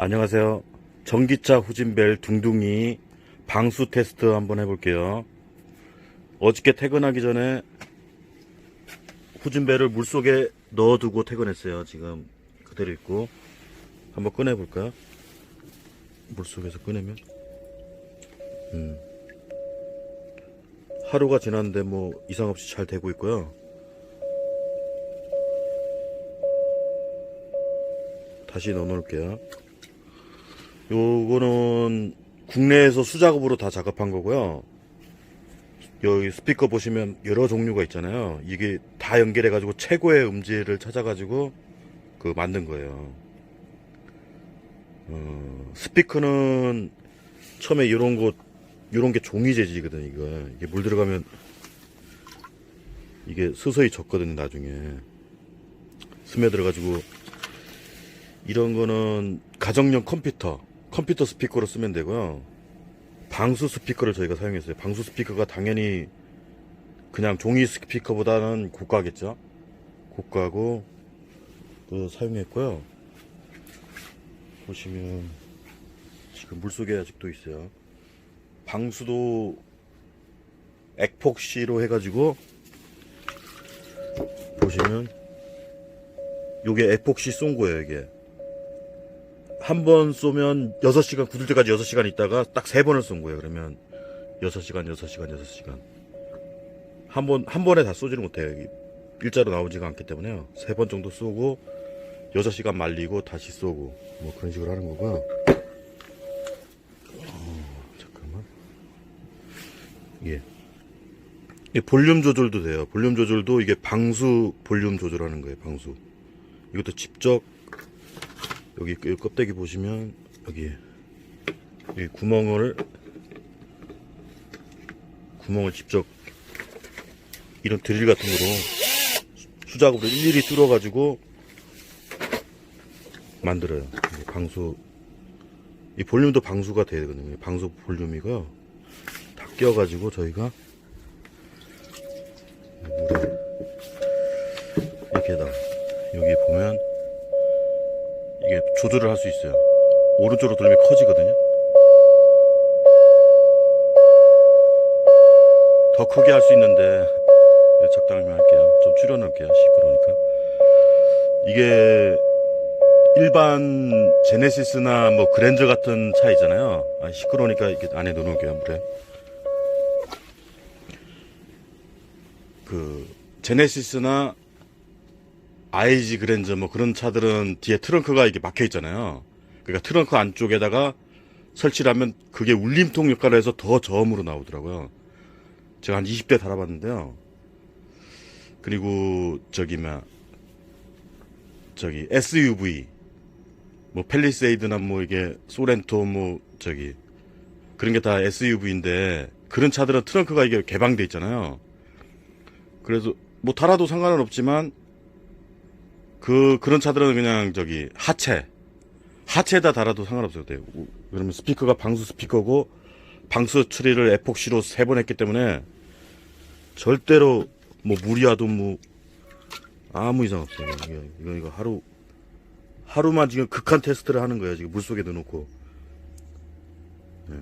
안녕하세요. 전기차 후진벨 둥둥이 방수 테스트 한번 해볼게요. 어저께 퇴근하기 전에 후진벨을 물속에 넣어두고 퇴근했어요. 지금 그대로 있고 한번 꺼내볼까요? 물속에서 꺼내면 음. 하루가 지났는데 뭐 이상 없이 잘 되고 있고요. 다시 넣어놓을게요. 요거는 국내에서 수작업으로 다 작업한 거고요. 여기 스피커 보시면 여러 종류가 있잖아요. 이게 다 연결해 가지고 최고의 음질을 찾아 가지고 그 만든 거예요. 어, 스피커는 처음에 이런 거 이런 게 종이 재질이거든 이거 이게 물 들어가면 이게 서서히 젖거든요 나중에 스며들어 가지고 이런 거는 가정용 컴퓨터 컴퓨터 스피커로 쓰면 되고요. 방수 스피커를 저희가 사용했어요. 방수 스피커가 당연히 그냥 종이 스피커보다는 고가겠죠. 고가고 그 사용했고요. 보시면 지금 물속에 아직도 있어요. 방수도 액폭시로 해가지고 보시면 요게 액폭시 쏜 거예요 이게 한 번 쏘면 6시간 굳을 때까지 6시간 있다가 딱 세 번을 쏜 거예요. 그러면 6시간, 6시간, 6시간. 한 번, 한 번에 다 쏘지를 못해요. 일자로 나오지가 않기 때문에요. 세 번 정도 쏘고 6시간 말리고 다시 쏘고 뭐 그런 식으로 하는 거고요. 어, 잠깐만. 예. 이 볼륨 조절도 돼요. 볼륨 조절도 이게 방수 볼륨 조절하는 거예요. 방수. 이것도 직접 여기 그 껍데기 보시면 여기 이 구멍을 구멍을 직접 이런 드릴 같은 거로 수작업으로 일일이 뚫어 가지고 만들어요. 방수 이 볼륨도 방수가 되거든요. 방수 볼륨이고요. 다 끼워 가지고 저희가 물에 이렇게다 여기 보면 이게 조절을 할 수 있어요. 오른쪽으로 돌리면 커지거든요. 더 크게 할 수 있는데 네, 적당히 할게요. 좀 줄여놓을게요. 시끄러우니까. 이게 일반 제네시스나 뭐 그랜저 같은 차 있잖아요. 아, 시끄러우니까 이렇게 안에 넣어놓을게요. 물에. 그 제네시스나 아이지 그랜저 뭐 그런 차들은 뒤에 트렁크가 이렇게 막혀 있잖아요. 그러니까 트렁크 안쪽에다가 설치를 하면 그게 울림통 역할을 해서 더 저음으로 나오더라고요. 제가 한 20대 달아봤는데요. 그리고 저기 막 저기 SUV 뭐 펠리세이드나 뭐 이게 소렌토 뭐 저기 그런 게 다 SUV인데 그런 차들은 트렁크가 이게 개방돼 있잖아요. 그래서 뭐 달아도 상관은 없지만 그 그런 차들은 그냥 저기 하체 하체에다 달아도 상관없어요. 돼요. 그러면 스피커가 방수 스피커고 방수 처리를 에폭시로 세 번 했기 때문에 절대로 뭐 무리와도 뭐 아무 이상 없어요. 이거 이거, 이거 하루 하루만 지금 극한 테스트를 하는 거예요. 지금 물 속에 넣어놓고 예.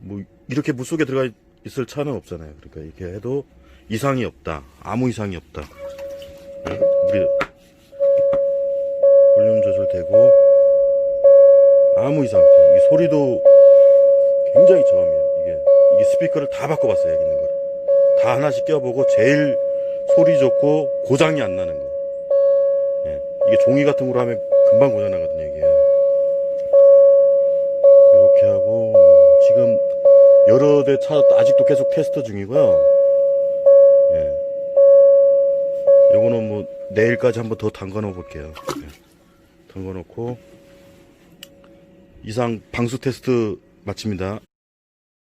뭐 이렇게 물 속에 들어가 있을 차는 없잖아요. 그러니까 이렇게 해도 이상이 없다. 아무 이상이 없다. 예? 우리 볼륨 조절되고 아무 이상 없어요. 이 소리도 굉장히 저음이에요. 이게 이게 스피커를 다 바꿔봤어요. 여기 있는 거를 다 하나씩 껴보고 제일 소리 좋고 고장이 안 나는 거. 예. 이게 종이 같은 거로 하면 금방 고장 나거든요. 이게 이렇게 하고 지금 여러 대 차 아직도 계속 테스트 중이고요. 예. 요거는 뭐 내일까지 한번 더 담가 놓어 볼게요. 예. 담가 놓고 이상 방수 테스트 마칩니다.